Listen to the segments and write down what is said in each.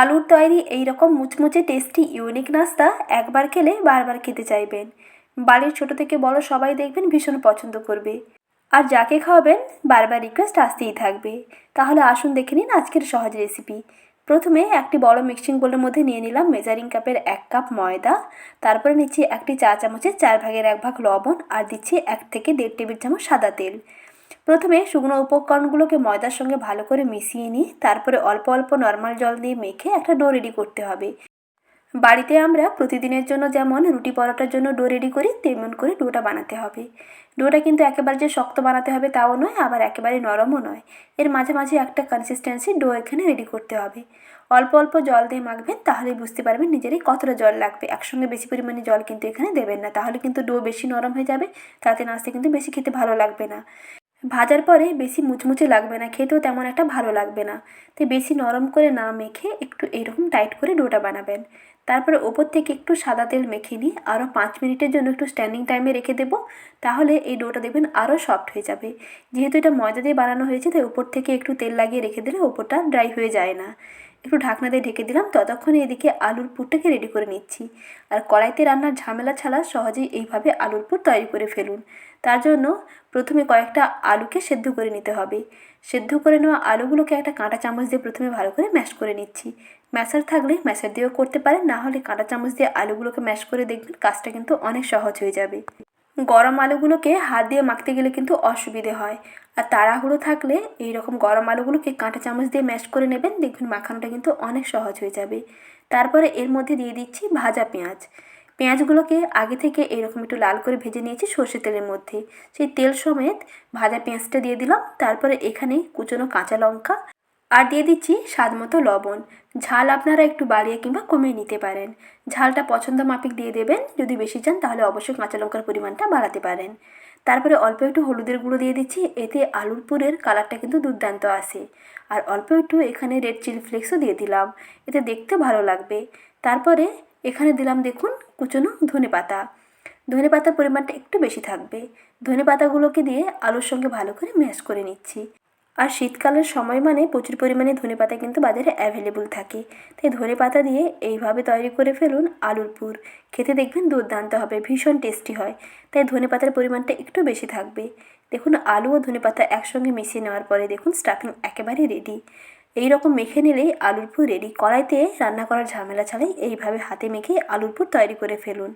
আলুর তৈরি এই রকম মুচমুচে টেস্টি ইউনিক নাস্তা একবার খেলে বারবার খেতে চাইবেন। বাড়ির ছোট থেকে বড় সবাই দেখবেন ভীষণ পছন্দ করবে। আর যাকে খাওয়াবেন, বারবার রিকোয়েস্ট আসতেই থাকবে। তাহলে আসুন দেখে নিন আজকের সহজ রেসিপি প্রথমে একটি বড় মিক্সিং বোলের মধ্যে নিয়ে নিলাম মেজারিং কাপের এক কাপ ময়দা। তারপরে নিচ্ছি একটি চা চামচের চার ভাগের এক ভাগ লবণ আর দিচ্ছি এক থেকে দেড় টেবিল চামচ সাদা তেল। প্রথমে শুকনো উপকরণগুলোকে ময়দার সঙ্গে ভালো করে মিশিয়ে নিই তারপরে অল্প অল্প নর্মাল জল দিয়ে মেখে একটা ডো রেডি করতে হবে। বাড়িতে আমরা প্রতিদিনের জন্য যেমন রুটি পরোটার জন্য ডো রেডি করি, তেমন করে ডোটা বানাতে হবে। ডোটা কিন্তু একেবারে যে শক্ত বানাতে হবে তাও নয়, আবার একেবারে নরমও নয়। এর মাঝে মাঝে একটা কনসিস্টেন্সি ডো এখানে রেডি করতে হবে। অল্প অল্প জল দিয়ে মাখবেন তাহলেই বুঝতে পারবেন নিজেরই কতটা জল লাগবে। একসঙ্গে বেশি পরিমাণে জল কিন্তু এখানে দেবেন না। তাহলে কিন্তু ডো বেশি নরম হয়ে যাবে, তাতে নাস্তা কিন্তু বেশি খেতে ভালো লাগবে না। ভাজার পরে বেশি মুচমুচে লাগবে না, খেতেও তেমন একটা ভালো লাগবে না। তাই বেশি নরম করে না মেখে একটু এরকম টাইট করে ডোটা বানাবেন। তারপরে ওপর থেকে একটু সাদা তেল মেখে নিয়ে আরও পাঁচ মিনিটের জন্য একটু স্ট্যান্ডিং টাইমে রেখে দেবো, তাহলে এই ডোটা দেখবেন আরও সফট হয়ে যাবে। যেহেতু এটা ময়দা দিয়ে বানানো হয়েছে, তাই ওপর থেকে একটু তেল লাগিয়ে রেখে দিলে ওপরটা ড্রাই হয়ে যায় না। একটু ঢাকনা দিয়ে ঢেকে দিলাম, ততক্ষণে এদিকে আলুর পুরটাকে রেডি করে নিচ্ছি। আর কড়াইতে রান্নার ঝামেলা ছাড়া সহজেই এইভাবে আলুর পুর তৈরি করে ফেলুন। তার জন্য প্রথমে কয়েকটা আলুকে সেদ্ধ করে নিতে হবে। সেদ্ধ করে নেওয়া আলুগুলোকে একটা কাঁটা চামচ দিয়ে প্রথমে ভালো করে ম্যাশ করে নিচ্ছি। ম্যাশার থাকলে ম্যাশার দিয়েও করতে পারেন, না হলে কাঁটা চামচ দিয়ে আলুগুলোকে ম্যাশ করে দেখবেন কাজটা কিন্তু অনেক সহজ হয়ে যাবে। গরম আলুগুলোকে হাত দিয়ে মাখতে গেলে কিন্তু অসুবিধে হয়। আর তাড়াহুড়ো থাকলে এই রকম গরম আলুগুলোকে কাঁটা চামচ দিয়ে ম্যাশ করে নেবেন, দেখবেন মাখানোটা কিন্তু অনেক সহজ হয়ে যাবে। তারপরে এর মধ্যে দিয়ে দিচ্ছি ভাজা পেঁয়াজ। পেঁয়াজগুলোকে আগে থেকে এরকম একটু লাল করে ভেজে নিয়েছি সর্ষে তেলের মধ্যে। সেই তেল সমেত ভাজা পেঁয়াজটা দিয়ে দিলাম, তারপরে এখানে কুচনো কাঁচা লঙ্কা আর দিয়ে দিচ্ছি স্বাদ মতো লবণ। ঝাল আপনারা একটু বাড়িয়ে কিংবা কমিয়ে নিতে পারেন। ঝালটা পছন্দ মাফিক দিয়ে দেবেন, যদি বেশি চান তাহলে অবশ্যই কাঁচা লঙ্কার পরিমাণটা বাড়াতে পারেন। তারপরে অল্প একটু হলুদের গুঁড়ো দিয়ে দিচ্ছি, এতে আলুর পুরের কালারটা কিন্তু দুর্দান্ত আসে আর অল্প একটু এখানে রেড চিলি ফ্লেক্সও দিয়ে দিলাম, এতে দেখতে ভালো লাগবে। তারপরে এখানে দিলাম দেখুন কুচনো ধনে পাতা। ধনে পাতার পরিমাণটা একটু বেশি থাকবে। ধনে পাতাগুলোকে দিয়ে আলুর সঙ্গে ভালো করে ম্যাশ করে নিচ্ছি। আর শীতকালের সময় মানে প্রচুর পরিমাণে ধনে পাতা কিন্তু বাজারে অ্যাভেলেবল থাকে। তাই ধনে পাতা দিয়ে এইভাবে তৈরি করে ফেলুন আলুর পুর। খেতে দেখবেন দুর্দান্ত হবে, ভীষণ টেস্টি হয়। তাই ধনে পাতার পরিমাণটা একটু বেশি থাকবে। দেখুন আলু ও ধনে পাতা একসঙ্গে মিশিয়ে নেওয়ার পরে দেখুন স্টাফিং একেবারে রেডি এই রকম মেখে নিলেই আলুর পুর রেডি কড়াইতে রান্না করার ঝামেলা ছাড়াই এইভাবে হাতে মেখে আলুর পুর তৈরি করে ফেলুন।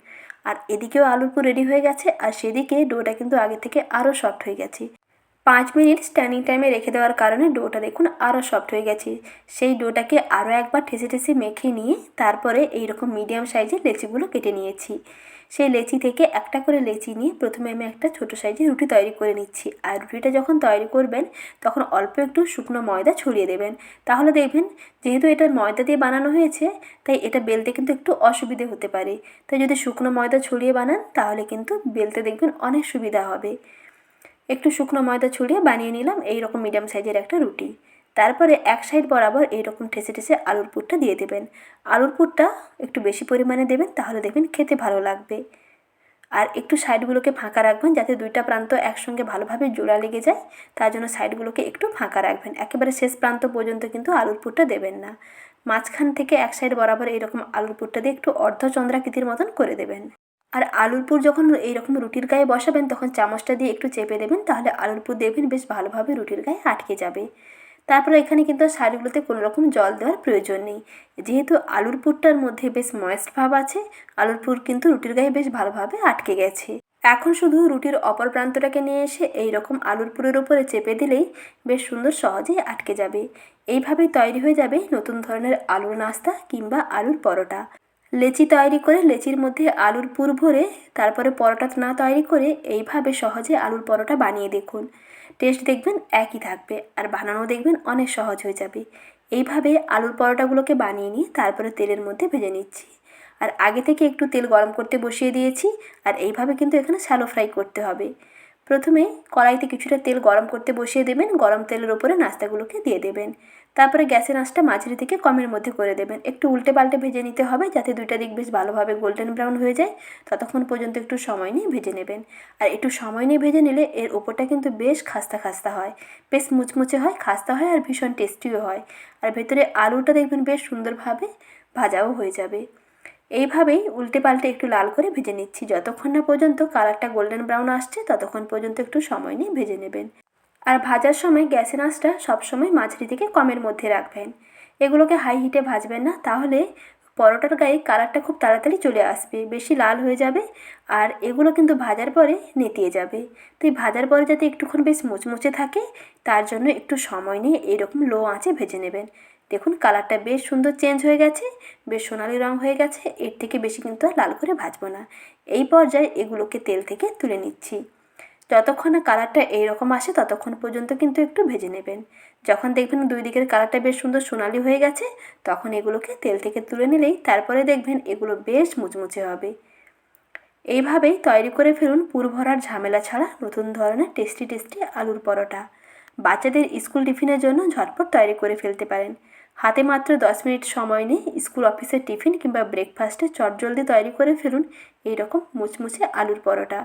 আর এদিকেও আলুর পুর রেডি হয়ে গেছে, আর সেদিকে ডোটা কিন্তু আগে থেকে আরও সফট হয়ে গেছে। পাঁচ মিনিট স্ট্যান্ডিং টাইমে রেখে দেওয়ার কারণে ডোটা দেখুন আরও সফট হয়ে গেছে। সেই ডোটাকে আরও একবার ঠেসে ঠেসে মেখে নিয়ে তারপরে এইরকম মিডিয়াম সাইজের লেচিগুলো কেটে নিয়েছি। সেই লেচি থেকে একটা করে লেচি নিয়ে প্রথমে আমি একটা ছোট সাইজের রুটি তৈরি করে নিচ্ছি। আর রুটিটা যখন তৈরি করবেন, তখন অল্প একটু শুকনো ময়দা ছড়িয়ে দেবেন। তাহলে দেখবেন, যেহেতু এটা ময়দা দিয়ে বানানো হয়েছে, তাই এটা বেলতে কিন্তু একটু অসুবিধে হতে পারে। তাই যদি শুকনো ময়দা ছড়িয়ে বানান, তাহলে কিন্তু বেলতে দেখবেন অনেক সুবিধা হবে। একটু শুকনো ময়দা ছড়িয়ে বানিয়ে নিলাম এই রকম মিডিয়াম সাইজের একটা রুটি। তারপরে এক সাইড বরাবর এইরকম ঠেসে ঠেসে আলুর পুরটা দিয়ে দেবেন। আলুর পুরটা একটু বেশি পরিমাণে দেবেন, তাহলে দেখবেন খেতে ভালো লাগবে। আর একটু সাইডগুলোকে ফাঁকা রাখবেন, যাতে দুইটা প্রান্ত একসঙ্গে ভালোভাবে জোড়া লেগে যায়। তার জন্য সাইডগুলোকে একটু ফাঁকা রাখবেন। একেবারে শেষ প্রান্ত পর্যন্ত কিন্তু আলুর পুরটা দেবেন না। মাঝখান থেকে এক সাইড বরাবর এইরকম আলুর পুরটা দিয়ে একটু অর্ধচন্দ্রাকৃতির মতন করে দেবেন। আর আলুর পুর যখন এইরকম রুটির গায়ে বসাবেন, তখন চামচটা দিয়ে একটু চেপে দেবেন, তাহলে আলুর পুর দেখবেন বেশ ভালোভাবে রুটির গায়ে আটকে যাবে। তারপরে এখানে কিন্তু শাড়িগুলোতে কোনো রকম জল দেওয়ার প্রয়োজন নেই। যেহেতু আলুর পুরটার মধ্যে বেশ ময়েস্ট ভাব আছে, আলুর পুর কিন্তু রুটির গায়ে বেশ ভালোভাবে আটকে গেছে। এখন শুধু রুটির অপর প্রান্তটাকে নিয়ে এসে এই রকম আলুর পুরের উপরে চেপে দিলেই বেশ সুন্দর সহজেই আটকে যাবে। এইভাবেই তৈরি হয়ে যাবে নতুন ধরনের আলুর নাস্তা কিংবা আলুর পরোটা। লেচি তৈরি করে লেচির মধ্যে আলুর পুর ভরে তারপরে পরোটা না তৈরি করে এইভাবে সহজে আলুর পরোটা বানিয়ে দেখুন। টেস্ট দেখবেন একই থাকবে আর বানানো দেখবেন অনেক সহজ হয়ে যাবে। এইভাবে আলুর পরোটাগুলোকে বানিয়ে নিয়ে তারপরে তেলের মধ্যে ভেজে নিচ্ছি। আর আগে থেকে একটু তেল গরম করতে বসিয়ে দিয়েছি আর এইভাবে কিন্তু এখানে শ্যালো ফ্রাই করতে হবে। প্রথমে কড়াইতে কিছুটা তেল গরম করতে বসিয়ে দেবেন। গরম তেলের ওপরে নাস্তাগুলোকে দিয়ে দেবেন। তারপরে গ্যাসের আঁচটা মাঝারি থেকে কমের মধ্যে করে দেবেন। একটু উল্টে পাল্টে ভেজে নিতে হবে যাতে দুইটা দিক বেশ ভালোভাবে গোল্ডেন ব্রাউন হয়ে যায়। ততক্ষণ পর্যন্ত একটু সময় নিয়ে ভেজে নেবেন। আর একটু সময় নিয়ে ভেজে নিলে এর ওপরটা কিন্তু বেশ খাস্তা খাস্তা হয়। বেশ মুচমুচে হয়, খাস্তা হয় আর ভীষণ টেস্টিও হয়। আর ভেতরে আলুটা দেখবেন বেশ সুন্দরভাবে ভাজাও হয়ে যাবে। এইভাবেই উল্টে পাল্টে একটু লাল করে ভেজে নিচ্ছি। যতক্ষণ না পর্যন্ত কালারটা গোল্ডেন ব্রাউন আসছে, ততক্ষণ পর্যন্ত একটু সময় নিয়ে ভেজে নেবেন। আর ভাজার সময় গ্যাসের আঁচটা সবসময় মাঝারি থেকে কমের মধ্যে রাখবেন। এগুলোকে হাই হিটে ভাজবেন না, তাহলে পরোটার গায়ে কালারটা খুব তাড়াতাড়ি চলে আসবে, বেশি লাল হয়ে যাবে আর এগুলো কিন্তু ভাজার পরে নেতিয়ে যাবে। তো এই ভাজার পরে যাতে একটুক্ষণ বেশ মুচমুচে থাকে, তার জন্য একটু সময় নিয়ে এরকম লো আঁচে ভেজে নেবেন। দেখুন কালারটা বেশ সুন্দর চেঞ্জ হয়ে গেছে, বেশ সোনালি রং হয়ে গেছে, এর থেকে বেশি কিন্তু আর লাল করে ভাজবো না। এই পর্যায়ে এগুলোকে তেল থেকে তুলে নিচ্ছি। যতক্ষণ না কালারটা এইরকম আসে ততক্ষণ পর্যন্ত কিন্তু একটু ভেজে নেবেন। যখন দেখবেন দুই দিকের কালারটা বেশ সুন্দর সোনালি হয়ে গেছে, তখন এগুলোকে তেল থেকে তুলে নিলেই তারপরে দেখবেন এগুলো বেশ মুচমুচে হবে। এইভাবেই তৈরি করে ফেলুন পুর ভরার ঝামেলা ছাড়া নতুন ধরনের টেস্টি টেস্টি আলুর পরোটা। বাচ্চাদের স্কুল টিফিনের জন্য ঝটপট তৈরি করে ফেলতে পারেন। হাতে মাত্র দশ মিনিট সময় নিয়ে স্কুল অফিসের টিফিন কিংবা ব্রেকফাস্টে চটজলদি তৈরি করে ফেলুন এইরকম মুচমুচে আলুর পরোটা।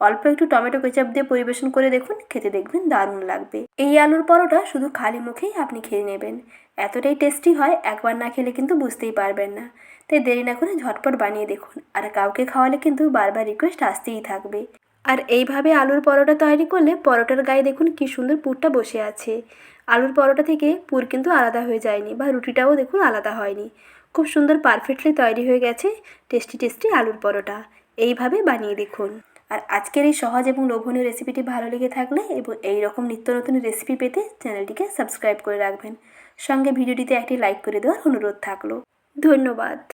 অল্প একটু টমেটো কেচাপ দিয়ে পরিবেশন করে দেখুন, খেতে দেখবেন দারুণ লাগবে। এই আলুর পরোটা শুধু খালি মুখেই আপনি খেয়ে নেবেন। এতটাই টেস্টি হয়, একবার না খেলে কিন্তু বুঝতেই পারবেন না। তাই দেরি না করে ঝটপট বানিয়ে দেখুন। আর কাউকে খাওয়ালে কিন্তু বারবার রিকোয়েস্ট আসতেই থাকবে। আর এইভাবে আলুর পরোটা তৈরি করলে পরোটার গায়ে দেখুন কি সুন্দর পুরটা বসে আছে। আলুর পরোটা থেকে পুর কিন্তু আলাদা হয়ে যায়নি বা রুটিটাও দেখুন আলাদা হয়নি। খুব সুন্দর পারফেক্টলি তৈরি হয়ে গেছে টেস্টি টেস্টি আলুর পরোটা। এইভাবে বানিয়ে দেখুন। আর আজকের এই সহজ এবং লোভনীয় রেসিপিটি ভালো লেগে থাকলে এবং এই রকম নিত্য নতুন রেসিপি পেতে চ্যানেলটিকে সাবস্ক্রাইব করে রাখবেন। সঙ্গে ভিডিওটিতে একটি লাইক করে দেওয়ার অনুরোধ থাকল। ধন্যবাদ।